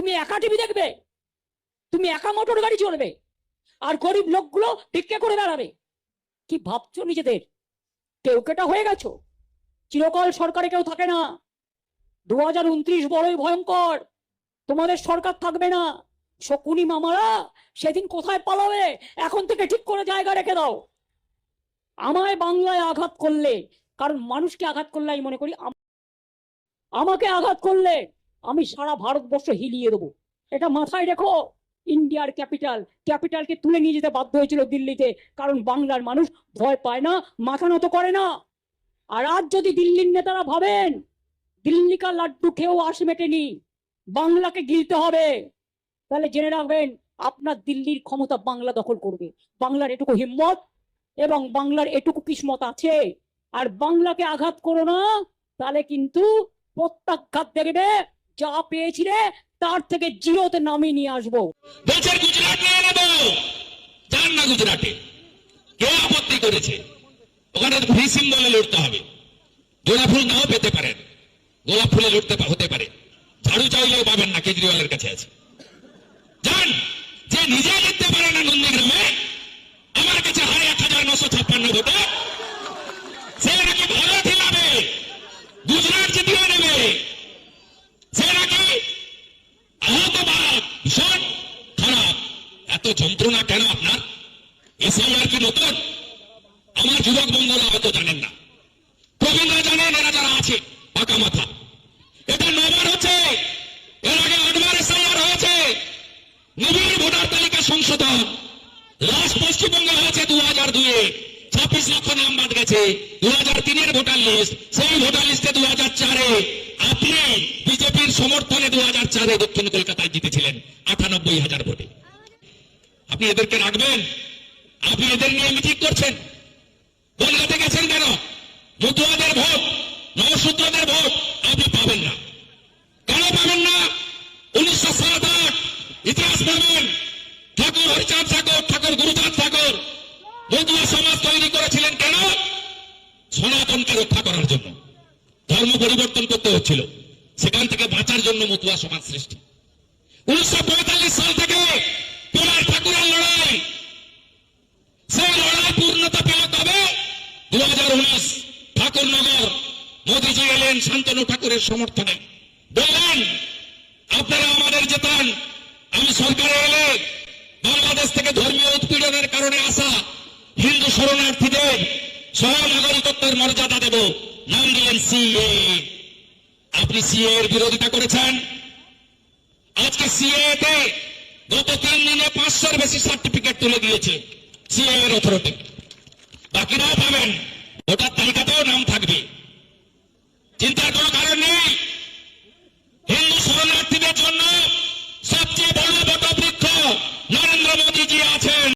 তুমি একা টিভি দেখবে? তুমি একা মোটর গাড়ি চলবে? আর গরিব লোকগুলো ভিক্ষে করে বেড়াবে? কি ভাবছ নিজেদের? কেউ কেটা হয়ে গেছো? চিরকাল সরকারে কেউ থাকে না। দু হাজার উনত্রিশ বড়ই ভয়ঙ্কর। তোমাদের সরকার থাকবে না। শকুনি মামারা সেদিন কোথায় পালাবে? এখন থেকে ঠিক করে জায়গা রেখে দাও। আমায় বাংলায় আঘাত করলে, কারণ মানুষকে আঘাত করলে আমি মনে করি আম- আমাকে আঘাত করলে আমি সারা ভারতবর্ষ হিলিয়ে দেবো। এটা মাথায় রেখো, ইন্ডিয়ার ক্যাপিটাল। ক্যাপিটালকে তুলে নিয়ে যেতে বাধ্য হয়েছিল দিল্লিতে, কারণ বাংলার মানুষ ভয় পায় না, মাথা নত করে না। আর আজ যদি দিল্লির নেতারা ভাবেন দিল্লি কা লাড্ডু খেয়েও আশ মেটেনি, বাংলাকে গিলতে হবে, তাহলে জেনে রাখবেন, আপনার দিল্লির ক্ষমতা বাংলা দখল করবে। বাংলার এটুকু হিম্মত এবং বাংলার এটুকু কিসমত আছে। আর বাংলাকে আঘাত করো না, তাহলে কিন্তু প্রত্যাঘাত দেখবে যা পেয়েছিলে, তার থেকে জিরোতে নামিয়ে নিয়ে আসব। বলছে, গুজরাট নিয়ে যান না গুজরাটে। কে আপত্তি করেছে। ওখানে ভি সিম্বলে লড়তে হবে। জোড়া ফুল নাও পেতে পারেন। গোলাপ ফুলে লড়তে হতে পারে। ঝাড়ু চাইলেও পাবেন না, কেজরিওয়ালের কাছে আছে। যান, যে নিজে জিততে পারে না নন্দীগ্রামে আমার কাছে হারে এক হাজার নশো ছাপ্পান্ন ভোটে এত যন্ত্রণা কেন আপনার? এসআইআর কি নতুন? আমার যুবক বন্ধুরা হয়তো জানেন না। প্রবীণরা জানেন এরা যারা আছে, পাকা মাথা। এটা নবার হচ্ছে। এর আগে আটবার এসআইআর হয়েছে। নিবিড় ভোটার তালিকা সংশোধন। লাস্ট পশ্চিমবঙ্গে হয়েছে দু হাজার দুয়ে ছাব্বিশ লক্ষ নাম বাদ গেছে। দু হাজার তিনের ভোটার লিস্ট। সেই ভোটার লিস্টে দু হাজার চারে আপনি বিজেপির সমর্থনে দু হাজার চারে দক্ষিণ কলকাতায় জিতেছিলেন আটানব্বই হাজার ভোটে। আপনি এদেরকে রাখবেন? আপনি এদের নিয়ে মিটিং করছেন। কলকাতা গেছেন কেন? মতুয়াদের ভোট নবসূত্রদের ভোট আপনি পাবেন না। কেন পাবেন না? উনিশশো সাত ইতিহাস পাবেন ঠাকুর হরিচাঁদ ঠাকুর ঠাকুর গুরুচাঁদ ঠাকুর, মতুয়া সমাজ তৈরি করেছিলেন কেন? সনাতনকে রক্ষা করার জন্য। ধর্ম পরিবর্তন করতে হচ্ছিল। সেখান থেকে বাঁচার জন্য মতুয়া সমাজ সৃষ্টি। উনিশশো পঁয়তাল্লিশ সাল থেকে দু হাজার উনিশ ঠাকুরনগর মোদীজি এলেন শান্তনু ঠাকুরের সমর্থনে। বললেন আপনারা আমাদের জেতান আমি সরকারে এলে বাংলাদেশ থেকে ধর্মীয় উৎপীড়নের কারণে আসা হিন্দু শরণার্থীদের সহ নাগরিকত্বের মর্যাদা দেব। নাম দিলেন সিএ। আপনি সিএ এর বিরোধিতা করেছেন। আজকে সিএ তে গত তিন দিনে পাঁচশোর বেশি সার্টিফিকেট তুলে দিয়েছে, সিএ এর অথরিটি বাকিরাও পাবেন ভোটার তালিকাতেও নাম থাকবে। চিন্তার কোনো কারণ নেই। হিন্দু শরণার্থীদের জন্য সবচেয়ে বড় বটবৃক্ষ নরেন্দ্র মোদীজি আছেন।